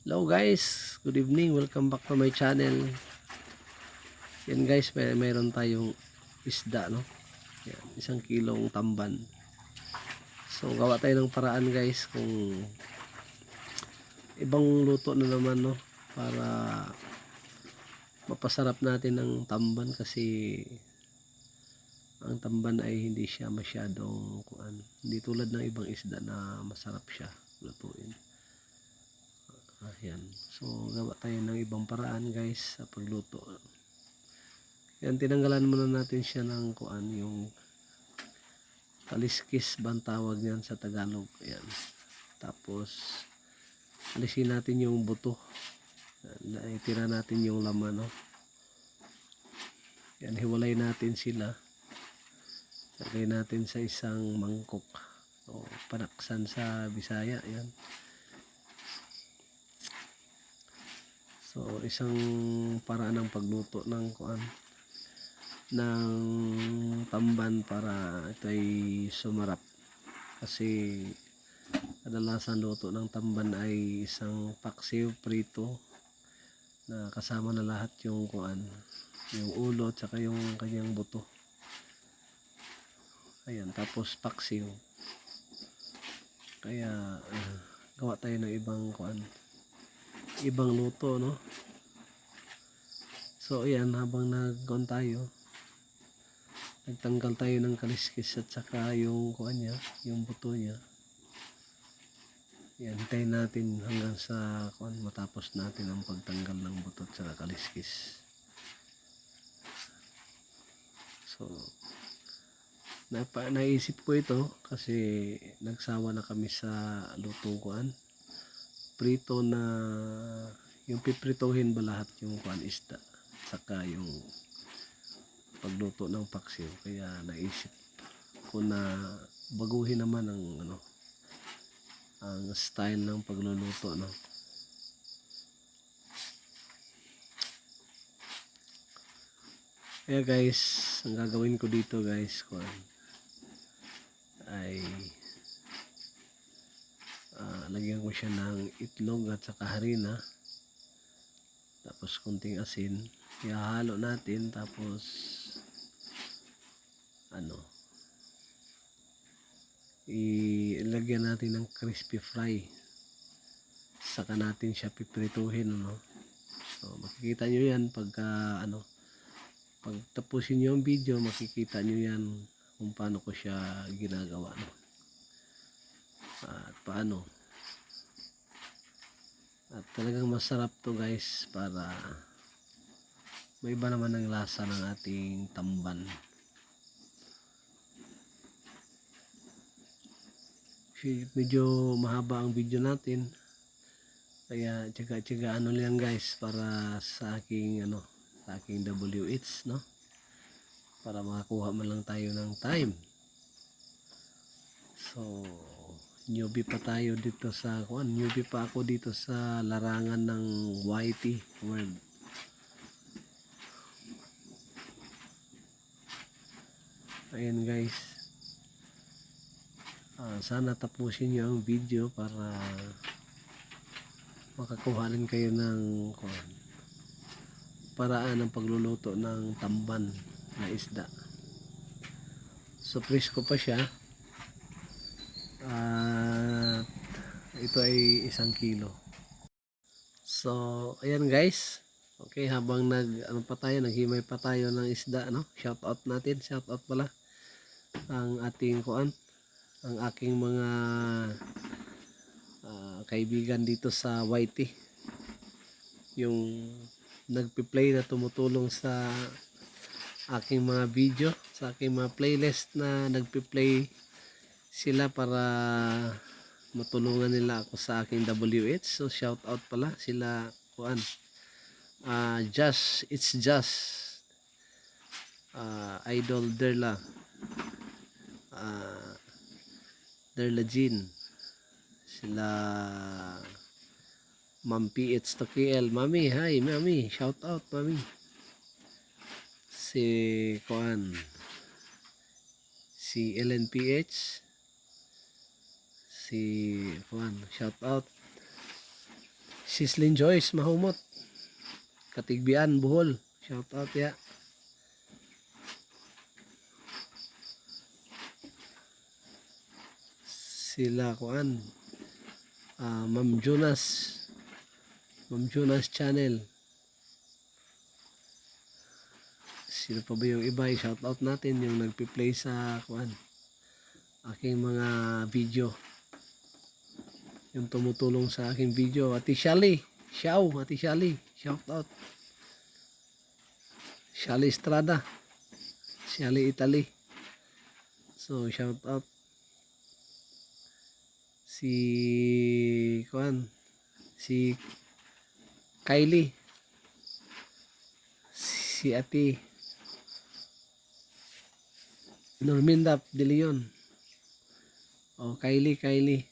Hello guys, good evening, welcome back to my channel. Yan guys, may mayroon tayong isda no. Yan, isang kilong tamban. So gawa tayo ng paraan guys kung ibang luto na naman no para mapasarap natin ng tamban kasi ang tamban ay hindi siya masyadong kuan. Hindi tulad ng ibang isda na masarap siya lutuin. Ayan. So, gawa tayo ng ibang paraan guys sa pagluto. Yan, tinanggalan muna natin siya ng kuan, yung kaliskis ba ang tawag niyan sa Tagalog. Ayan. Tapos, alisin natin yung buto. Yan, Naitira natin yung laman, no? Yan, hiwalay natin sila. Lagay natin sa isang mangkok. O, panaksan sa Bisaya. Yan. So, isang paraan ng pagluto ng kuan ng tamban para ito ay sumarap. Kasi kadalasan luto ng tamban ay isang paksiw prito na kasama na lahat yung kuan, yung ulo at saka yung kanyang buto. Ayan, tapos paksiw. Kaya ah, gawa tayo ng ibang kuan, ibang luto no? So ayan habang nagkuhan tayo nagtanggal tayo ng kaliskis at saka yung kuhan niya yung buto niya. Hintayin natin hanggang sa kuhan matapos natin ang pagtanggal ng buto at saka kaliskis. So napa, naisip ko ito kasi nagsawa na kami sa lutong kuhan prito na yung pipritohin ba lahat yung kuan isda saka yung pagluto ng paksiw. Kaya naisip ko na baguhin naman ang ano ang style ng pagluluto no? Kaya guys ang gagawin ko dito guys kuan ay Ah, lagyan ko siya ng itlog at saka harina. Tapos kunting asin. Ihahalo natin tapos ano ilagyan natin ng crispy fry. Saka natin siya piprituhin no so makikita nyo yan pagka ano pag tapusin nyo ang video makikita nyo yan kung paano ko siya ginagawa no at paano? At talagang masarap to guys para may iba naman ang lasa ng ating tamban. Medyo mahaba ang video natin. Kaya tsaga tsaga ano lang guys para sa aking ano sa aking WH no? Para makakuha man lang tayo ng time. So newbie pa tayo dito sa kuan newbie pa ako dito sa larangan ng YT world ayan guys. Ah, sana tapusin nyo ang video para makakuha rin kayo ng kuan paraan ng pagluluto ng tamban na isda. So presko pa siya at ito ay isang kilo. So, ayan guys. Okay, habang nag ano pa tayo, naghimay pa tayo ng isda, no? Shout out natin, shout out pala ang ating kuan, ang aking mga ah, kaibigan dito sa YT. Yung nagpi-play na tumutulong sa aking mga video, sa aking mga playlist na nagpi-play sila para matulungan nila ako sa aking WH. So shout out pala sila kuan. Ah just it's just ah Idol Derla. Ah Derla Jean. Sila Ma'am PH to KL. Mami, hi, Mami. Shout out, Mami. Si Kuan. Si LNPH si Juan shout out Sislin Joyce Mahumot. Katigbian Bohol. Shout out ya. Sila kuan. Ah, Ma'am Jonas. Ma'am Jonas channel. Sino pa ba yung iba? I-shout out natin yung nagpi-play sa kuan. Aking mga video yung tumutulong sa aking video. Ati Shali, Xiao, Ati Shali, shout out. Shali Estrada, Shali Italy. So, shout out. Si, kuan, si Kylie, si Ati Norminda De Leon. Oh, Kylie, Kylie.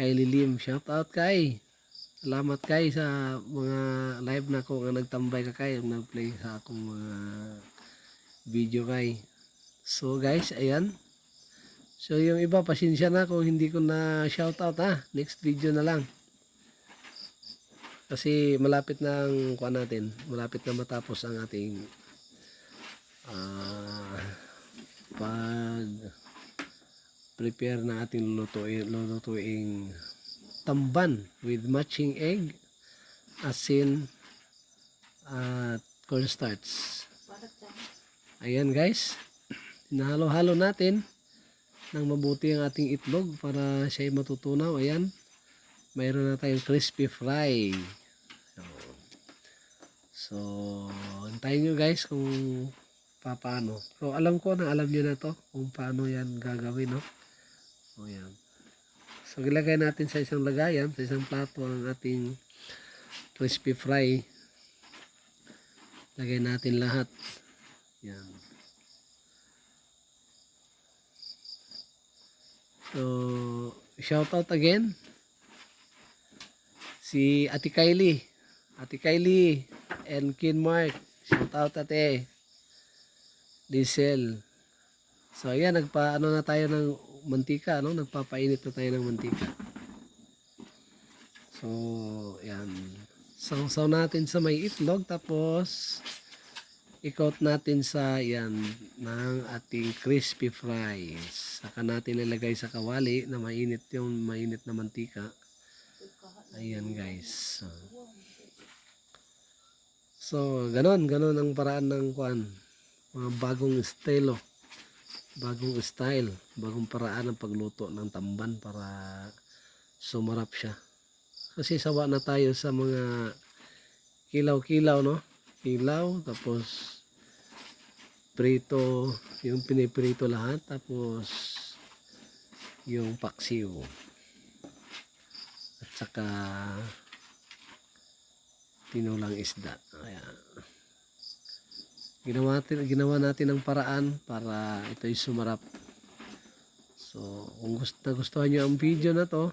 Kylie Lim. Shout out kay. Salamat kay sa mga live na ko nga nagtambay ka kay nag-play sa akong mga video kay. So guys, ayan. So yung iba pasensya na kung hindi ko na shout out ha. Next video na lang. Kasi malapit na ang kuha natin. Malapit na matapos ang ating ah pag prepare na ating lulutuin, lulutuing tamban with matching egg, asin, at cornstarch. Ayan guys, hinahalo-halo natin ng mabuti ang ating itlog para siya ay matutunaw. Ayan, mayroon na tayong crispy fry. So, so antayin nyo guys kung paano. So alam ko na alam nyo na to kung paano yan gagawin no. O yan. So ilagay natin sa isang lagayan, sa isang plato ang ating crispy fry. Lagay natin lahat. Yan. So, shout out again. Si Ate Kylie. Ate Kylie and Kin Mark. Shout out ate. Diesel. So ayan, nagpa ano na tayo ng mantika, no? Nagpapainit na tayo ng mantika. So, ayan. Sausaw natin sa may itlog tapos ikot natin sa yan ng ating crispy fries. Saka natin ilagay sa kawali na mainit yung mainit na mantika. Ayan guys. So, ganon, ganon ang paraan ng kwan. Mga bagong estilo bagong style, bagong paraan ng pagluto ng tamban para sumarap siya. Kasi sawa na tayo sa mga kilaw-kilaw, no? Kilaw, tapos prito, yung piniprito lahat, tapos yung paksiw. At saka tinulang isda. Ayan ginawa natin, ginawa natin ng paraan para ito ay sumarap. So, kung gusto, nagustuhan nyo ang video na to,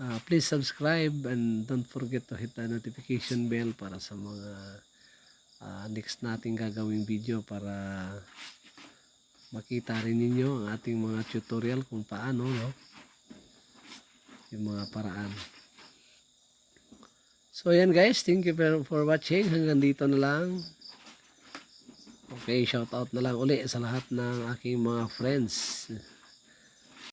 uh, please subscribe and don't forget to hit the notification bell para sa mga uh, next nating gagawing video para makita rin ninyo ang ating mga tutorial kung paano, no? Yung mga paraan. So, ayan guys. Thank you for watching. Hanggang dito na lang. Okay, shout out na lang uli sa lahat ng aking mga friends